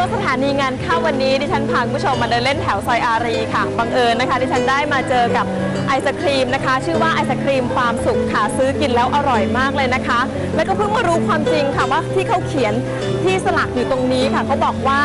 ช่วงสถานีงานเข้าวันนี้ดิฉันพาคุณผู้ชมมาเดินเล่นแถวซอยอารีค่ะ บังเอิญนะคะ ดิฉันได้มาเจอกับไอศครีมนะคะ ชื่อว่าไอศครีมความสุขค่ะซื้อกินแล้วอร่อยมากเลยนะคะ แล้วก็เพิ่งมารู้ความจริงค่ะว่าที่เขาเขียนที่สลักอยู่ตรงนี้ค่ะเขาบอกว่า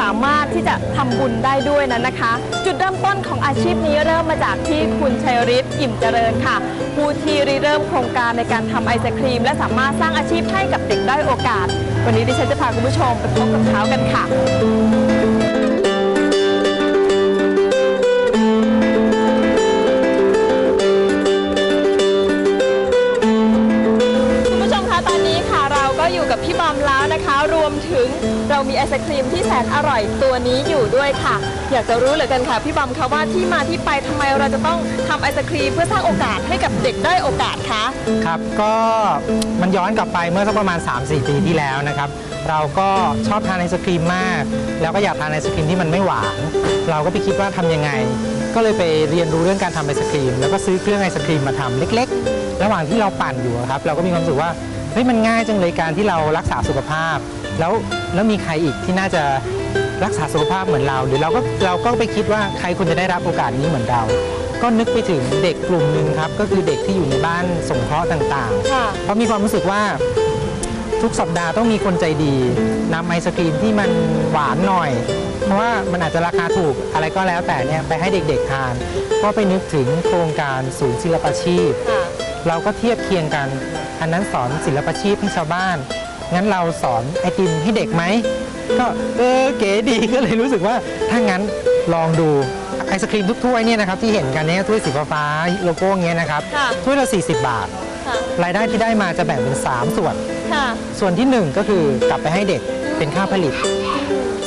สามารถที่จะทำบุญได้ด้วยนั้นนะคะ จุดเริ่มต้นของอาชีพนี้เริ่มมาจากที่คุณชัยฤทธิ์อิ่มเจริญค่ะ ผู้ที่ริเริ่มโครงการในการทำไอศครีม และสามารถสร้างอาชีพให้กับเด็กได้โอกาส วันนี้ดิฉันจะพาคุณผู้ชมไปพบกับเขากันค่ะ นอร่อยตัวนี้อยู่ด้วยค่ะ อยากจะรู้เหลือเกินค่ะ พี่บอมคะว่าที่มาที่ไปทำไมเราจะต้องทำไอศครีมเพื่อสร้างโอกาสให้กับเด็กได้อยโอกาสคะครับก็มันย้อนกลับไปเมื่อสักประมาณ 3-4 ปีที่แล้วนะครับ เราก็ชอบทานไอศครีมมาก แล้วก็อยากทานไอศครีมที่มันไม่หวาน เราก็ไปคิดว่าทำยังไง ก็เลยไปเรียนรู้เรื่องการทำไอศครีม แล้วก็ซื้อเครื่องไอศครีมมาทำเล็ก ๆ ระหว่างที่เราปั่นอยู่อะครับ เราก็มีความรู้สึกว่าเฮ้ยมันง่ายจังเลยการที่เรารักษาสุขภาพ แล้วแล้วมีใครอีกที่น่าจะรักษาสุขภาพเหมือนเรา หรือเราก็เราก็ไปคิดว่าใครควรจะได้รับโอกาสนี้เหมือนเรา ก็นึกไปถึงเด็กกลุ่มหนึ่งครับ ก็คือเด็กที่อยู่ในบ้านสงเคราะห์ต่างๆค่ะเพราะมีความรู้สึกว่าทุกสัปดาห์ต้องมีคนใจดีนำไอศครีมที่มันหวานหน่อย เพราะว่ามันอาจจะราคาถูกอะไรก็แล้วแต่เนี่ยไปให้เด็กๆทาน ก็ไปนึกถึงโครงการศูนย์ศิลปาชีพ ค่ะ เราก็เทียบเคียงกัน อันนั้นสอนศิลปาชีพให้ชาวบ้าน งั้นเราสอนไอติมให้เด็กไหม ก็เออเก๋ดีก็เลยรู้สึกว่าถ้างั้นลองดูไอศครีมทุกถ้วยเนี่ยนะครับที่เห็นกันเนี่ยถ้วยสีฟ้าๆโลโก้เงี้ยนะครับค่ะถ้วยละ 40 บาท ค่ะ รายได้ที่ได้มาจะแบ่งเป็น 3 ส่วน ค่ะ ส่วนที่ 1 ก็คือกลับไปให้เด็กเป็นค่าผลิต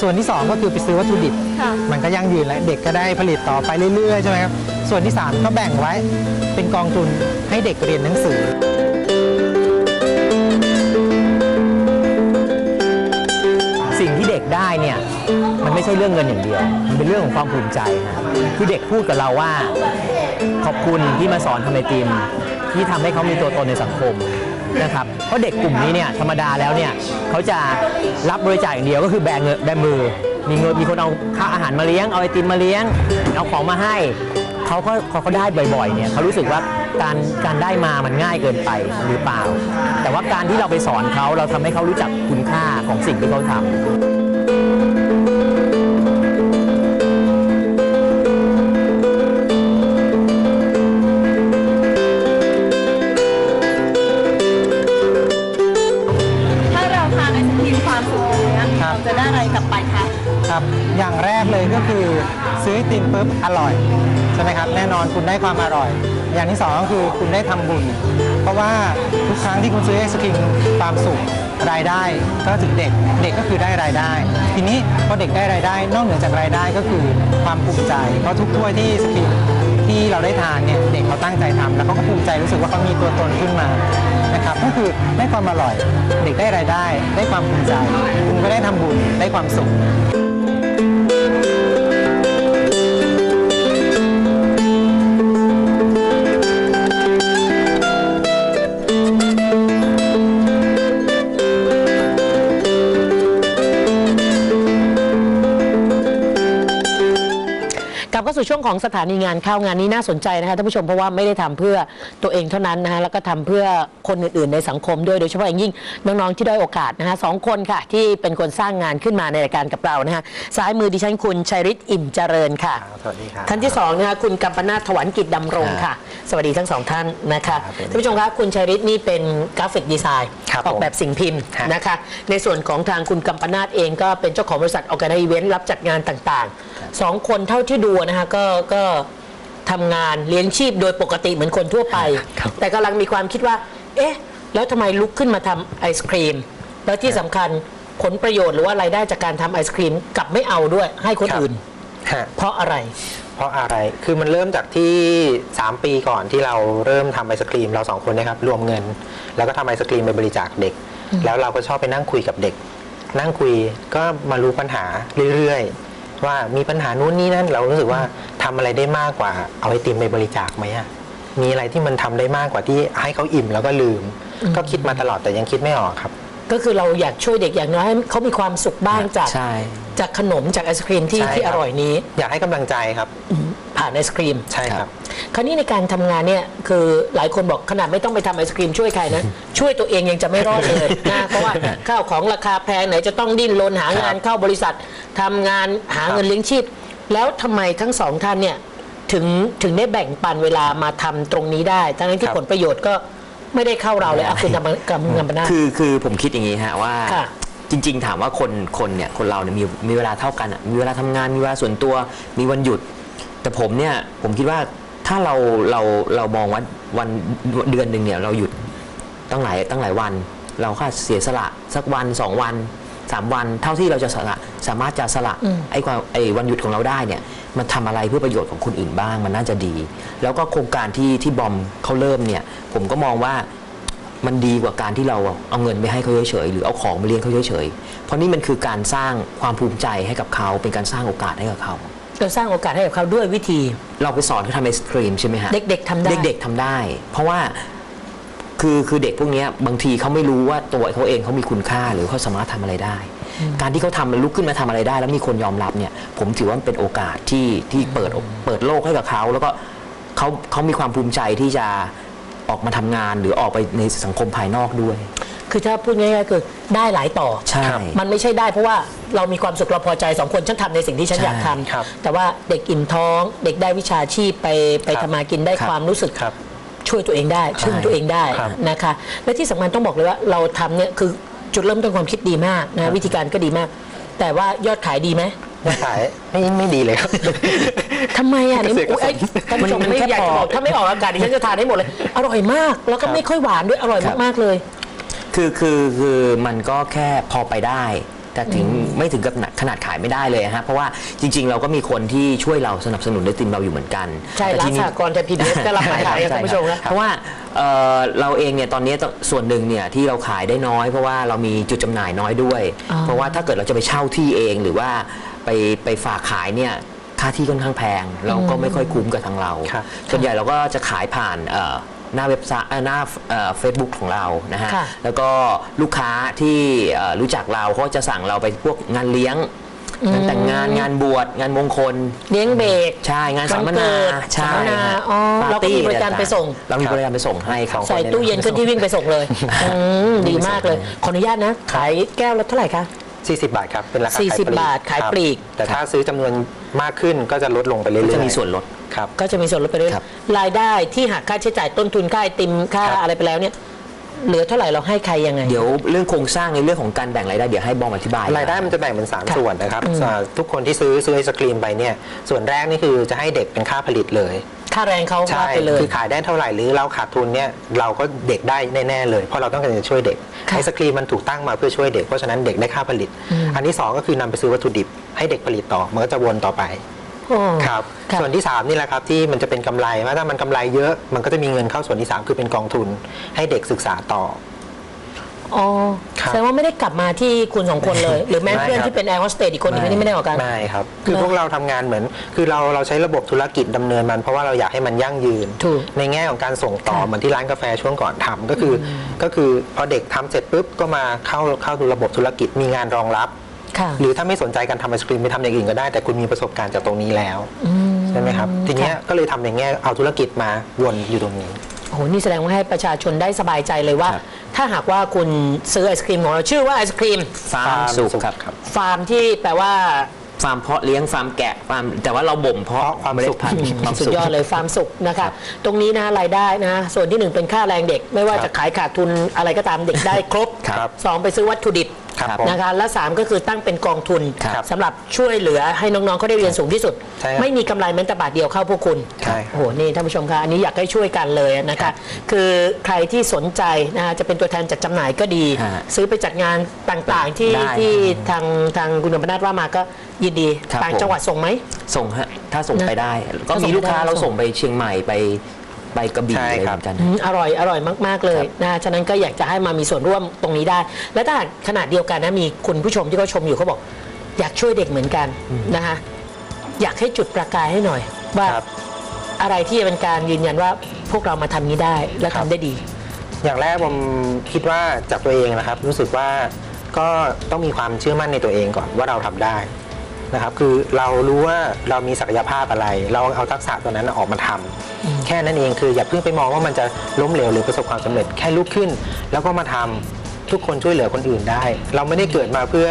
ส่วนที่ 2 ก็คือไปซื้อวัตถุดิบ ค่ะ มันก็ยั่งยืนแล้วเด็กก็ได้ผลิตต่อไปเรื่อยๆใช่ไหมครับส่วนที่ 3 ก็แบ่งไว้เป็นกองทุนให้เด็กเรียนหนังสือ ได้เนี่ยมันไม่ใช่เรื่องเงินอย่างเดียว มันเป็นเรื่องของความภูมิใจฮะคือเด็กพูดกับเราว่า ขอบคุณที่มาสอนทำไอติมที่ทำให้เขามีตัวตนในสังคมนะครับเพราะเด็กกลุ่มนี้เนี่ยธรรมดาแล้วเนี่ยเขาจะรับบริจาคอย่างเดียวก็คือแบงเงินแบมือ มีเงินมีคนเอาข้าวอาหารมาเลี้ยงเอาไอติมมาเลี้ยง เอาของมาให้เขาก็เขาได้บ่อยๆเนี่ยเขารู้สึกว่าการการได้มามันง่ายเกินไปหรือเปล่า แต่ว่าการที่เราไปสอนเขาเราทำให้เขารู้จักคุณค่าของสิ่งที่เขาทำ อร่อยใช่ไหมครับแน่นอนคุณได้ความอร่อย อย่างที่สองก็คือคุณได้ทำบุญ เพราะว่าทุกครั้งที่คุณซื้อไอศครีมความสุขรายได้ก็ถึงเด็กเด็กก็คือได้รายได้ ทีนี้พอเด็กได้รายได้ นอกเหนือจากรายได้ก็คือความภูมิใจ เพราะทุกถ้วยที่ไอศครีมที่เราได้ทานเนี่ยเด็กเขาตั้งใจทำแล้วเขาก็ภูมิใจรู้สึกว่าเขามีตัวตนขึ้นมานะครับก็คือได้ความอร่อย เด็กได้รายได้ ได้ความภูมิใจ คุณก็ได้ทำบุญได้ความสุข กลับเข้าสู่ช่วงของสถานีงานเข้างานนี้น่าสนใจนะคะท่านผู้ชมเพราะว่าไม่ได้ทำเพื่อตัวเองเท่านั้นนะคะแล้วก็ทำเพื่อคนอื่นๆในสังคมด้วยโดยเฉพาะอย่างยิ่งน้องๆที่ได้อยโอกาสนะคะสองคนค่ะ ที่เป็นคนสร้างงานขึ้นมาในรายการกับเรานะคะซ้ายมือดิฉันคุณชัยฤทธิ์อิ่มเจริญค่ะสวัสดีครับท่านที่สองนะคะคุณกัมปนาทถวันกิจดำรงค่ะ สวัสดีทั้งสองท่านนะคะครับท่านผู้ชมคะคุณชัยฤทธิ์นี่เป็นกราฟิกดีไซน์ครับออกแบบสิ่งพิมพ์ครับนะคะในส่วนของทางคุณกัมปนาทเองก็เป็นเจ้าของบริษัทออกแกไนอีเวนต์รับจัดงานต่างๆ สองคนเท่าที่ดูนะคะก็ก็ทำงานเลี้ยงชีพโดยปกติเหมือนคนทั่วไปแต่กำลังมีความคิดว่า เอ๊ะ แล้วทำไมลุกขึ้นมาทำไอศครีม แล้วที่สำคัญผลประโยชน์หรือว่ารายได้จากการทำไอศครีมกลับไม่เอาด้วย ให้คนอื่น ฮะ เพราะอะไร เพราะอะไร คือมันเริ่มจากที่ 3 ปีก่อนที่เราเริ่มทำไอศครีมเราสองคนเนะครับรวมเงิน แล้วก็ทำไอศครีมไปบริจาคเด็ก แล้วเราก็ชอบไปนั่งคุยกับเด็ก นั่งคุยก็มารู้ปัญหาเรื่อยๆ ว่ามีปัญหานู้นนี่นั่นเรารู้สึกว่าทำอะไรได้มากกว่า เอาไอติมไปบริจาคไหมอะมีอะไรที่มันทำได้มากกว่าที่ให้เขาอิ่มแล้วก็ลืม ก็คิดมาตลอดแต่ยังคิดไม่ออกครับ ก็คือเราอยากช่วยเด็กอย่างน้อยให้เขามีความสุขบ้างจากใช่จากขนมจากไอศครีมที่ใช่ที่คอร่อยนี้ อยากให้กำลังใจครับ ผ่านไอศครีมใช่ครับ คราวนี้ในการทำงานเนี่ยคือหลายคนบอกขนาดไม่ต้องไปทำไอศครีมช่วยใครนะ ช่วยตัวเองยังจะไม่รอดเลยนะเพราะว่าข้าวของราคาแพงไหนจะต้องดิ้นรนหางานเข้าบริษัททำงานหาเงินเลี้ยงชีพ แล้วทำไมทั้งสองท่านเนี่ยถึงถึงได้แบ่งปันเวลามาทำตรงนี้ได้ทั้งที่ครับผลประโยชน์ก็ไม่ได้เข้าเราเลยอะคุณทำกับงานปนาคือคือผมคิดอย่างนี้ฮะว่าค่ะจริง ๆ ถามว่าคนคนเนี่ยคนเราเนี่ยมีมีเวลาเท่ากันอะมีเวลาทำงานมีเวลาส่วนตัวมีวันหยุด แต่ผมเนี่ยผมคิดว่าถ้าเราเราเรามองว่าวันเดือนหนึ่งเนี่ยเราหยุดตั้งหลายตั้งหลายวัน เราก็เสียสละสักวันสองวันสามวัน เท่าที่เราจะสละสามารถจะสละไอ้ความไอ้วันหยุดของเราได้เนี่ยมันทำอะไรเพื่อประโยชน์ของคนอื่นบ้าง มันน่าจะดี แล้วก็โครงการที่ที่บอมเขาเริ่มเนี่ย ผมก็มองว่ามันดีกว่าการที่เราเอาเงินไปให้เขาเฉยๆหรือเอาของไปเลี้ยงเขาเฉยๆเพราะนี่มันคือการสร้างความภูมิใจให้กับเขาเป็นการสร้างโอกาสให้กับเขา เราสร้างโอกาสให้กับเขาด้วยวิธีเราไปสอนเขาทำไอศครีมใช่ไหมฮะเด็กๆทำได้เด็กๆทำได้ เพราะว่าคือคือเด็กพวกเนี้ยบางทีเขาไม่รู้ว่าตัวเขาเองเขามีคุณค่าหรือเขาสามารถทำอะไรได้ การที่เขาทำแล้วลุกขึ้นมาทำอะไรได้ แล้วมีคนยอมรับเนี่ย ผมถือว่ามันเป็นโอกาสที่ที่เปิดเปิดโลกให้กับเขาแล้วก็เขาเขามีความภูมิใจที่จะ ออกมาทำงานหรือออกไปในสังคมภายนอกด้วย คือถ้าพูดง่ายๆคือได้หลายต่อใช่มันไม่ใช่ได้เพราะว่าเรามีความสุขเราพอใจสองคนฉันทำในสิ่งที่ฉันใช่อยากทครับำแต่ว่าเด็กอิ่มท้อง เด็กได้วิชาชีพไปไปครับทำมากินได้ครับความรู้สึกครับช่วยตัวเองได้ช่วยตัวเองได้ครับนะคะ และที่สำคัญต้องบอกเลยว่าเราทำเนี่ยคือจุดเริ่มต้นความคิดดีมากครันะบวิธีการก็ดีมาก แต่ว่ายอดขายดีไหม ยอดขายไม่ไม่ดีเลยครับ ทำไมอะนี่เกษตรกรอุ๊ยเอ้ยท่านผู้ชมมันไม่แค่อยากจะพอบอก ถ้าไม่ออกอากาศดิฉันจะทานให้หมดเลย อร่อยมาก แล้วก็ครับไม่ค่อยหวานด้วย อร่อยครับ มาก ๆ เลย คือคือคือมันก็แค่พอไปได้ แต่ถึงไม่ถึงกับขนาดขนาดขายไม่ได้เลยฮะเพราะว่าจริง ๆ เราก็มีคนที่ช่วยเราสนับสนุนไอติมเราอยู่เหมือนกันใช่แต่ร้าทีนนี้ สหกรณ์ไทยพีบีเอสก็รับมาขายอะท่านผู้ชมนะ เพราะว่าเอ่อเราเองเนี่ยตอนนี้ต้องส่วนหนึ่งเนี่ยที่เราขายได้น้อย เพราะว่าเรามีจุดจำหน่ายน้อยด้วย อ๋อเพราะว่าถ้าเกิดเราจะไปเช่าที่เองหรือว่า ไปไปฝากขายเนี่ยค่าที่ค่อนข้างแพง เราก็ไม่ค่อยคุ้มกับทางเรา ครับส่วนใหญ่เราก็จะขายผ่านเอ่อหน้าเว็บไซต์เอ่อหน้าเฟซบุ๊กของเรานะฮะค่ะ แล้วก็ลูกค้าที่เอ่อรู้จักเราเขาจะสั่งเราไปพวกงานเลี้ยงงานแต่งงานงานบวชงานมงคล เลี้ยงเบรก ใช่งานสัมมวันนาเกิดใช่สัมมนาฮะอ๋อปเราก็มีบริการไปส่ง เรามีบริการไปส่งให้ครับใส่ตู้เย็นขึ้นที่วิ่งไปส่งเลยอืมดีมากเลย ขออนุญาตนะ ขายแก้วละเท่าไหร่คะ 40 บาทครับ เป็นราคาขาย40บาทขายครับปลีกแต่ถ้าซื้อจำนวนมากขึ้นก็จะลดลงไปเรื่อยก็ๆจะมีส่วนลด ครับ ก็จะมีส่วนลดไปเรื่อยครับ รายได้ที่หักค่าใช้จ่ายต้นทุนค่าไอติมค่าครับ อะไรไปแล้วเนี่ย เหลือเท่าไหร่เราให้ใครยังไง เดี๋ยวเรื่องโครงสร้างในเรื่องของการแบ่งรายได้เดี๋ยวให้บอมอธิบาย รายได้มันจะแบ่งเป็นค่ะ3ส่วนนะครับอ่าทุกคนที่ซื้อซื้อไอศครีมไปเนี่ยส่วนแรกนี่คือจะให้เด็กเป็นค่าผลิตเลย ค่าแรงเขาใช่ว่าไปเลย คือขายได้เท่าไหร่หรือเราขาดทุนเนี่ยเราก็เด็กได้แน่ๆเลยเพราะเราต้องการจะช่วยเด็กค่ะไอศครีมมันถูกตั้งมาเพื่อช่วยเด็กเพราะฉะนั้นเด็กได้ค่าผลิตอันที่สองก็คือนำไปซื้อวัตถุดิบ ให้เด็กผลิตต่อมันก็จะวนต่อไป โอ้ ครับค่ะ ส่วนที่ 3 นี่แหละครับที่มันจะเป็นกำไรว่าถ้ามันกำไรเยอะมันก็จะมีเงินเข้าส่วนที่ 3 คือเป็นกองทุน ให้เด็กศึกษาต่อ อ๋อครับ แสดงว่าไม่ได้กลับมาที่คุณสองคนเลย หรือแม้ไม่เพื่อนครับที่เป็นแอร์โฮสเตสอีกคนหนึงไม่ที่ไม่ได้ออกกัน ไม่ครับ คือเนอะพวกเราทำงานเหมือน คือเราเราใช้ระบบธุรกิจดำเนินมัน เพราะว่าเราอยากให้มันยั่งยืน ถูกในแง่ของการส่งต่อค่ะเหมือนที่ร้านกาแฟช่วงก่อนทำก็คืออก็คือพอเด็กทำเสร็จปุ๊บก็มาเข้าเข้าระบบธุรกิจมีงานรองรับ ค่ะหรือถ้าไม่สนใจการทำไอศครีมไปทำอย่างอื่นก็ได้ แต่คุณมีประสบการณ์จากตรงนี้แล้วใช่ไหมครับ ทีเนี้ยก็เลยทำในแง่เอาธุรกิจมาวนอยู่ตรงนี้โอ้โหนี่แสดงว่าให้ประชาชนได้สบายใจเลยว่าครับถ้าหากว่าคุณซื้อไอศครีมของเราชื่อว่าไอศครีมฟาร์มสุขครับฟาร์มที่แปลว่าฟาร์มเพาะเลี้ยงฟาร์มแกะฟาร์มแต่ว่าเราบ่มเพาะความเมล็สุดขพันธุ์ความสุดสุขยอดเลยฟาร์มสุขนะคะตรงนี้นะรายได้นะส่วนที่หนึ่งเป็นค่าแรงเด็ก ไม่ว่าครับจะขายขาดทุนอะไรก็ตามเด็กได้ครบครับสองไปซื้อวัตถุดิบ ครับผมนะคะและสามก็คือตั้งเป็นกองทุนครับสำหรับช่วยเหลือให้น้องๆเขาได้เรียนสูงที่สุด ใช่ครับไม่มีกำไรแม้แต่บาทเดียวเข้าพวกคุณใช่ครับโอ้โหนี่ท่านผู้ชมคะอันนี้อยากให้ช่วยกันเลยนะคะคือใครที่สนใจนะคะจะเป็นตัวแทนจัดจำหน่ายก็ดี ฮะซื้อไปจัดงานต่างๆที่ได้ที่ทางทางคุณอมนาถว่ามาก็ยินดีครับต่างผม จังหวัดส่งไหม ส่งฮะถ้าส่งนะไปได้ ก็ถ้าส่มีงลูกค้าไปได้เราส่งส่งไปเชียงใหม่ไป ไปกระบี่ใช่อะไรครับเหมือนกัน อืมอร่อยอร่อยมาก ๆ เลยนะฉะนั้นก็อยากจะให้มามีส่วนร่วมตรงนี้ได้ และถ้าขนาดเดียวกันนะมีคุณผู้ชมที่เขาชมอยู่เขาบอก อยากช่วยเด็กเหมือนกันนะคะอยากให้จุดประกายให้หน่อย ว่าครับ อะไรที่จะเป็นการยืนยันว่าพวกเรามาทำนี้ได้และครัทำบ ได้ดี อย่างแรกผมคิดว่าจากตัวเองนะครับ รู้สึกว่าก็ต้องมีความเชื่อมั่นในตัวเองก่อนว่าเราทำได้ นะครับคือเรารู้ว่าเรามีศักยภาพอะไร เราเอาทักษะตัวนั้นออกมาทำแค่นั้นเองคืออย่าเพิ่งไปมองว่ามันจะล้มเหลวหรือประสบความสำเร็จแค่ลุกขึ้น แล้วก็มาทำทุกคนช่วยเหลือคนอื่นได้ เราไม่ได้เกิดมาเพื่อ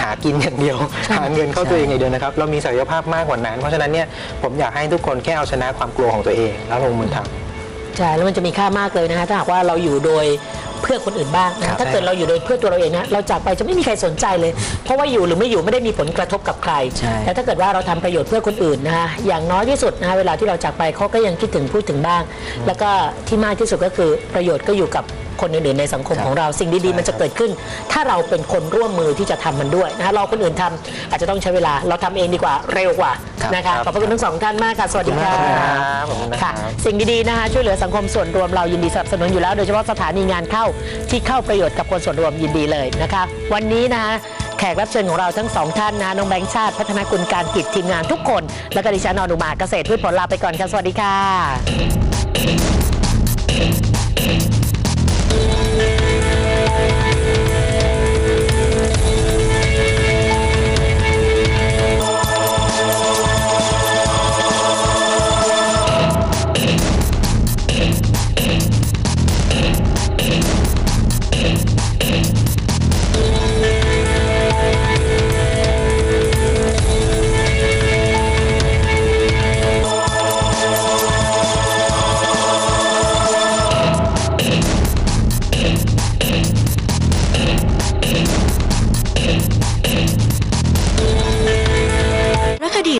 หากินอย่างเดียว หาเงินเข้าตัวเองอย่างเดียวนะครับ เรามีศักยภาพมากกว่านั้น เพราะฉะนั้นเนี่ยผมอยากให้ทุกคนแค่เอาชนะความกลัวของตัวเอง แล้วลงมือทำ ใช่แล้วมันจะมีค่ามากเลยนะคะถ้าหากว่าเราอยู่โดยเพื่อคนอื่นบ้างนะครัคะบถ้าเกิดเราอยู่โดยเพื่อตัวเราเองนะเราจากไปจะไม่มีใครสนใจเลย เพราะว่าอยู่หรือไม่อยู่ไม่ได้มีผลกระทบกับใคร ใช่ แต่ถ้าเกิดว่าเราทำประโยชน์เพื่อคนอื่นนะคะอย่างน้อยที่สุดนะคะเวลาที่เราจากไปเขาก็ยังคิดถึงพูดถึงบ้าง แล้วก็ที่มากที่สุดก็คือประโยชน์ก็อยู่กับ คนอื่นๆในสังคมของเราสิ่งดีๆมันจะเกิดขึ้น ถ้าเราเป็นคนร่วมมือที่จะทำมันด้วยนะคะเราคนอื่นทำอาจจะต้องใช้เวลาเราทำเองดีกว่าเร็วกว่าครับนะคะครับขอบพระคุณทั้งสองท่านมากค่ะสวัสดีค่ะขอบคุณนะคค่ะรับสิ่งดีๆนะคะช่วยเหลือสังคมส่วนรวมเรายินดีสนับสนุนอยู่แล้วโดยเฉพาะสถานีงานเข้าที่เข้าประโยชน์กับคนส่วนรวมยินดีเลยนะคะวันนี้นะคะแขกรับเชิญของเราทั้งสองท่านนะน้องแบงค์ชาติพัฒนากุลการกิจทีมงานทุกคน และก็ดิฉันอนุมาเกษตรพืชผลลาไปก่อนค่ะสวัสดีค่ะ